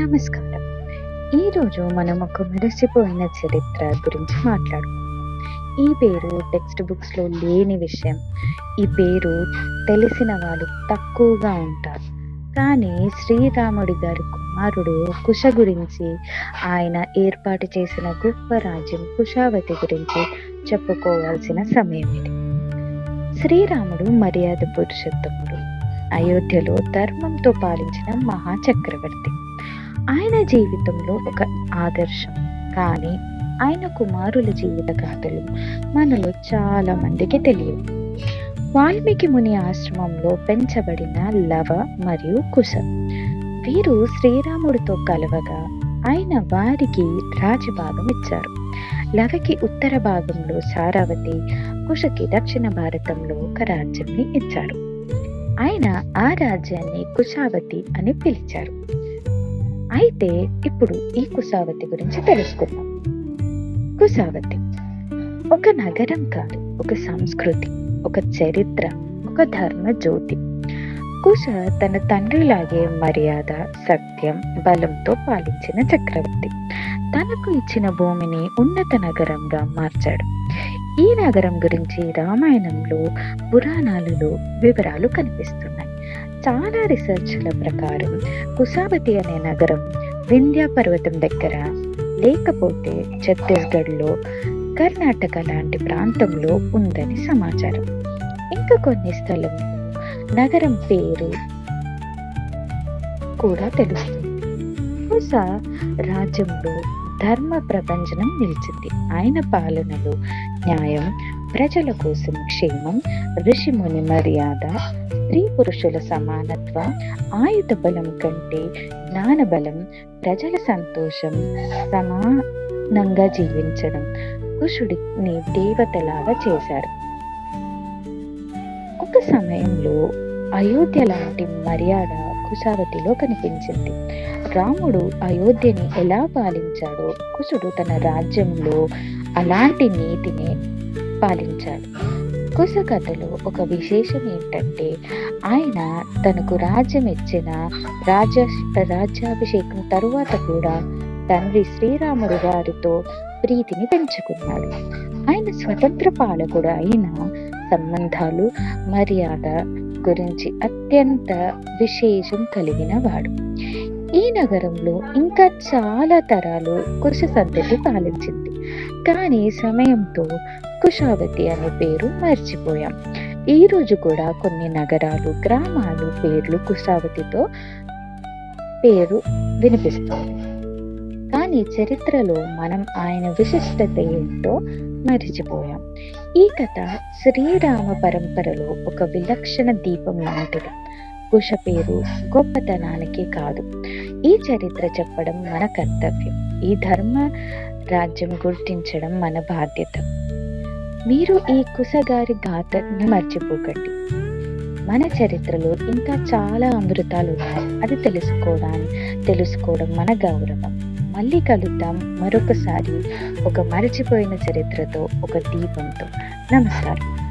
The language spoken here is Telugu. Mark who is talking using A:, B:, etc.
A: నమస్కారం. ఈరోజు మనం ఒక మరచిపోయిన చరిత్ర గురించి మాట్లాడుకుందాం. ఈ పేరు టెక్స్ట్ బుక్స్లో లేని విషయం. ఈ పేరు తెలిసిన వాళ్ళు తక్కువగా ఉంటారు. కానీ శ్రీరాముడి గారి కుమారుడు కుశ గురించి ఆయన ఏర్పాటు చేసిన గొప్ప రాజ్యం కుషావతి గురించి చెప్పుకోవాల్సిన సమయం ఇది. శ్రీరాముడు మర్యాద పురుషోత్తముడు. అయోధ్యలో ధర్మంతో పాలించిన మహా చక్రవర్తి ఆయన జీవితంలో ఒక ఆదర్శం. కానీ ఆయన కుమారుల జీవిత గాథలు మనలో చాలా మందికి తెలియవు. వాల్మీకి ముని ఆశ్రమంలో పెంచబడిన లవ మరియు కుశ. వీరు శ్రీరాముడితో కలవగా ఆయన వారికి రాజభాగం ఇచ్చారు. లవకి ఉత్తర భాగంలో సారావతి కుశకి దక్షిణ భారతంలో ఒక రాజ్యాన్ని ఇచ్చారు. ఆయన ఆ రాజ్యాన్ని కుశావతి అని పిలిచారు. అయితే ఇప్పుడు ఈ కుశావతి గురించి తెలుసుకుందాం. కుశావతి ఒక నగరం కాదు ఒక సంస్కృతి ఒక చరిత్ర ఒక ధర్మ జ్యోతి. కుశ తన తండ్రిలాగే మర్యాద సత్యం బలంతో పాలించిన చక్రవర్తి. తనకు ఇచ్చిన భూమిని ఉన్నత నగరంగా మార్చాడు. ఈ నగరం గురించి రామాయణంలో పురాణాలలో వివరాలు కనిపిస్తున్నాయి. చాలా రీసెర్చ్ల ప్రకారం కుసావతి అనే నగరం వింధ్యా పర్వతం దగ్గర లేకపోతే ఛత్తీస్గఢ్లో కర్ణాటక లాంటి ప్రాంతంలో ఉందని సమాచారం. ఇంకా కొన్ని స్థలం నగరం పేరు కూడా తెలుస్తుంది. బహుశా రాజ్యంలో ధర్మ ప్రపంచనం నిలిచింది. ఆయన పాలనలో న్యాయం ప్రజల కోసం క్షేమం ఋషిముని మర్యాద స్త్రీ పురుషుల సమానత్వం ఆయుధ బలం కంటే జ్ఞానబలం ప్రజల సంతోషం సమానంగా జీవించడం కుషుడిని దేవతలాగా చేశారు. ఒక సమయంలో అయోధ్య లాంటి మర్యాద కుశావతిలో కనిపించింది. రాముడు అయోధ్యని ఎలా పాలించాడో కుశుడు తన రాజ్యంలో అలాంటి నీతిని పాలించాడు. కుశకథలో ఒక విశేషం ఏంటంటే ఆయన తనకు రాజ్యం ఇచ్చిన రాజ్య రాజ్యాభిషేకం తరువాత కూడా తండ్రి శ్రీరాముడు గారితో ప్రీతిని పెంచుకున్నాడు. ఆయన స్వతంత్ర పాలకుడు అయిన సంబంధాలు మర్యాద గురించి అత్యంత విశేషం కలిగిన వాడు. ఈ నగరంలో ఇంకా చాలా తరాలు కుశ సంతతి పాలించింది. కానీ సమయంతో కుషావతి అనే పేరు మర్చిపోయాం. ఈ రోజు కూడా కొన్ని నగరాలు గ్రామాలు పేర్లు కుశావతితో పేరు వినిపిస్తుంది. కానీ చరిత్రలో మనం ఆయన విశిష్టత ఏంటో మరిచిపోయాం. ఈ కథ శ్రీరామ పరంపరలో ఒక విలక్షణ దీపం లాంటిది. కుష పేరు గొప్పతనానికి కాదు. ఈ చరిత్ర చెప్పడం మన కర్తవ్యం. ఈ ధర్మ రాజ్యం గుర్తించడం మన బాధ్యత. మీరు ఈ కుసగారి గాథని మర్చిపోకండి. మన చరిత్రలో ఇంకా చాలా అమృతాలు ఉన్నాయి అది తెలుసుకోవడానికి తెలుసుకోవడం మన గౌరవం. మళ్ళీ కలుద్దాం మరొకసారి. ఒక మరచిపోయిన చరిత్రతో ఒక దీపంతో. నమస్కారం.